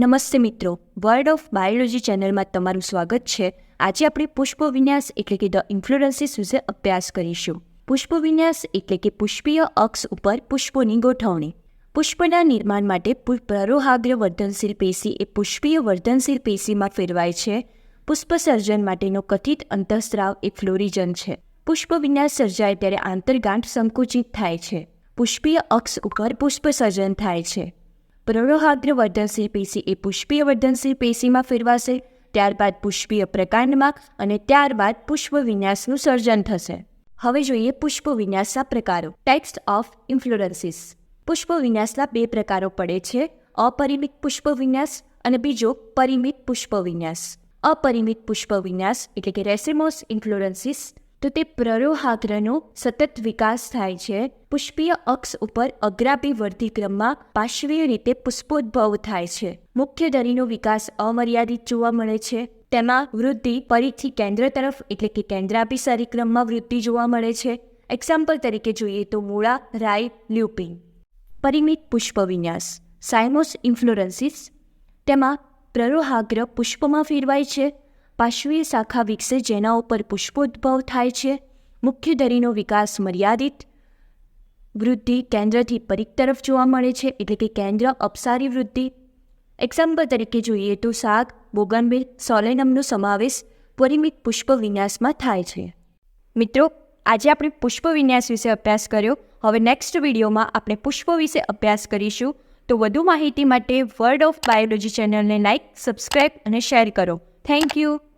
નમસ્તે મિત્રો world of biology ચેનલમાં તમારું સ્વાગત છે. આજે આપણે પુષ્પ વિન્યાસ એટલે કે ધ ઇન્ફ્લુરન્સીસ વિશે અભ્યાસ કરીશું. પુષ્પ વિન્યાસ એટલે કે પુષ્પીય અક્ષ ઉપર પુષ્પોની ગોઠવણી. પુષ્પના નિર્માણ માટે પુ- પ્રરોહાગ્ર વર્ધનશીલ પેશી એ પુષ્પીય વર્ધનશીલ પેશીમાં ફેરવાય છે. પુષ્પસર્જન માટેનો કથિત અંતઃસ્ત્રાવ એ ફ્લોરિજન છે. પુષ્પ વિન્યાસ સર્જાય ત્યારે આંતરગાંઠ સંકુચિત થાય છે. પુષ્પીય અક્ષ ઉપર પુષ્પસર્જન થાય છે. પ્રરોહાગ્ર વર્ધનશીલ પેશી એ પુષ્પીય વર્ધનશીલ પેશીમાં ફેરવાશે, ત્યારબાદ પુષ્પીય પ્રકાંડમાં અને ત્યારબાદ પુષ્પ વિન્યાસનું સર્જન થશે. હવે જોઈએ પુષ્પ વિન્યાસના પ્રકારો. ટેક્સ્ટ ઓફ ઇન્ફ્લોરન્સીસ પુષ્પ વિન્યાસના બે પ્રકારો પડે છે. અપરિમિત પુષ્પ વિન્યાસ અને બીજો પરિમિત પુષ્પ વિન્યાસ અપરિમિત પુષ્પ વિન્યાસ એટલે કે રેસિમોસ ઇન્ફ્લુરન્સીસ તો તે પ્રરોહાગ્રનો સતત વિકાસ થાય છે. પુષ્પીય અક્ષ ઉપર અગ્રાપી વર્ધિક્રમમાં પાર્શ્વીય રીતે પુષ્પોદ્ભવ થાય છે. મુખ્ય ધરીનો વિકાસ અમર્યાદિત જોવા મળે છે. તેમાં વૃદ્ધિ ફરીથી કેન્દ્ર તરફ એટલે કે કેન્દ્રાપી ક્રમમાં વૃદ્ધિ જોવા મળે છે. એક્ઝામ્પલ તરીકે જોઈએ તો મૂળા રાય લ્યુપિન. પરિમિત પુષ્પ વિન્યાસ સાયમોસ ઇન્ફ્લોરન્સિસ તેમાં પ્રરોહાગ્ર પુષ્પમાં ફેરવાય છે. પાર્શ્વીય શાખા વિકસે જેના ઉપર પુષ્પોદ્ભવ થાય છે. મુખ્ય ધરીનો વિકાસ મર્યાદિત વૃદ્ધિ કેન્દ્રથી પરિક તરફ જોવા મળે છે, એટલે કે કેન્દ્ર અપસારી વૃદ્ધિ. એક્ઝામ્પલ તરીકે જોઈએ તો શાક બોગનબિલ સોલેનમનો સમાવેશ પરિમિત પુષ્પ વિન્યાસમાં થાય છે. મિત્રો, આજે આપણે પુષ્પ વિન્યાસ વિશે અભ્યાસ કર્યો. હવે નેક્સ્ટ વિડીયોમાં આપણે પુષ્પ વિશે અભ્યાસ કરીશું. તો વધુ માહિતી માટે વર્ડ ઓફ બાયોલોજી ચેનલને લાઇક સબસ્ક્રાઇબ અને શેર કરો. Thank you.